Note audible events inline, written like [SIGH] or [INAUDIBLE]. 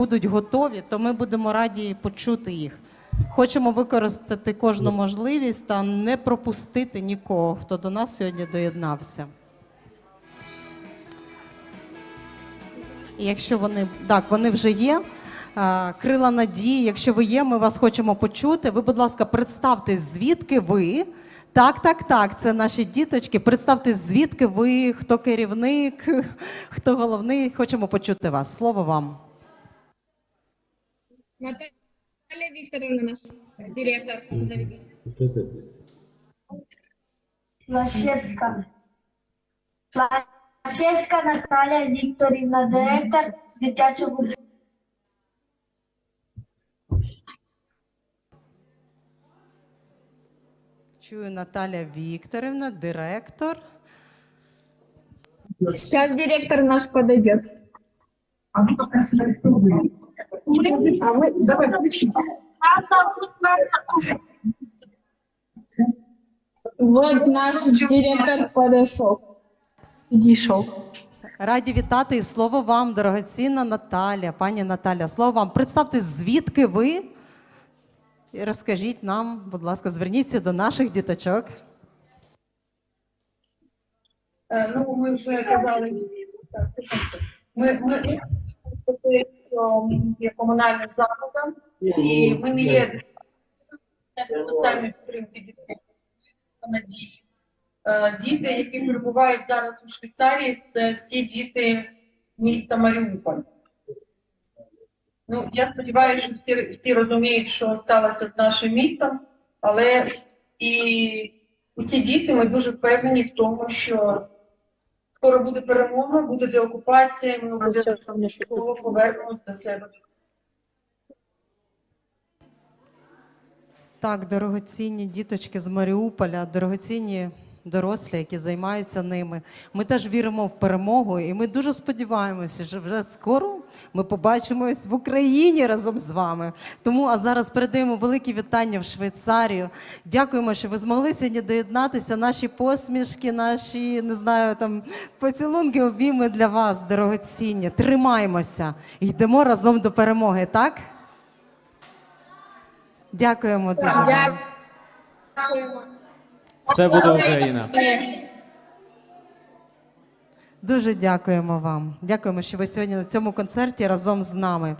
будуть готові, то ми будемо раді почути їх. Хочемо використати кожну можливість та не пропустити нікого, хто до нас сьогодні доєднався. Якщо вони так, вони вже є. Крила надії, якщо ви є, ми вас хочемо почути. Ви, будь ласка, представтесь, звідки ви. Так, так, так, це наші діточки. Представтесь, звідки ви, хто керівник, [LAUGHS] хто головний. Хочемо почути вас. Слово вам. Наталья Викторовна, наш директор заведения. Плашевська. Плашевська Наталя Вікторівна, директор з дитячого будинку. Чую Наталя Вікторівна, директор. Сейчас директор наш подойдет. А ну пока кто вы? А мы Давай, включи. вот наш директор подошел. Підійшов. Раді вітати і слово вам, дорогоцінна Наталя, пані Наталя. Слово вам. Представте, звідки ви? І розкажіть нам, будь ласка, зверніться до наших діточок. Е, Ну, ми вже казали, ми, ми є комунальним закладом, і ми не є соціальної підтримки дітей та надії. Е, Діти, які перебувають зараз у Швейцарії, це всі діти міста Маріуполь. Ну, я сподіваюся, що всі, всі розуміють, що сталося з нашим містом, але і усі діти ми дуже впевнені в тому, що скоро буде перемога, буде деокупація, і ми обов'язково повернемось до себе. Так, дорогоцінні діточки з Маріуполя, дорогоцінні дорослі, які займаються ними. Ми теж віримо в перемогу, і ми дуже сподіваємося, що вже скоро ми побачимось в Україні разом з вами. Тому а зараз передаємо великі вітання в Швейцарію. Дякуємо, що ви змогли сьогодні доєднатися. Наші посмішки, наші не знаю, там поцілунки, обійми для вас, дорогоцінні. Тримаємося і йдемо разом до перемоги. Так? Дякуємо дуже. вам. Дякуємо. Все буде Україна. Дуже дякуємо вам. Дякуємо, що ви сьогодні на цьому концерті разом з нами.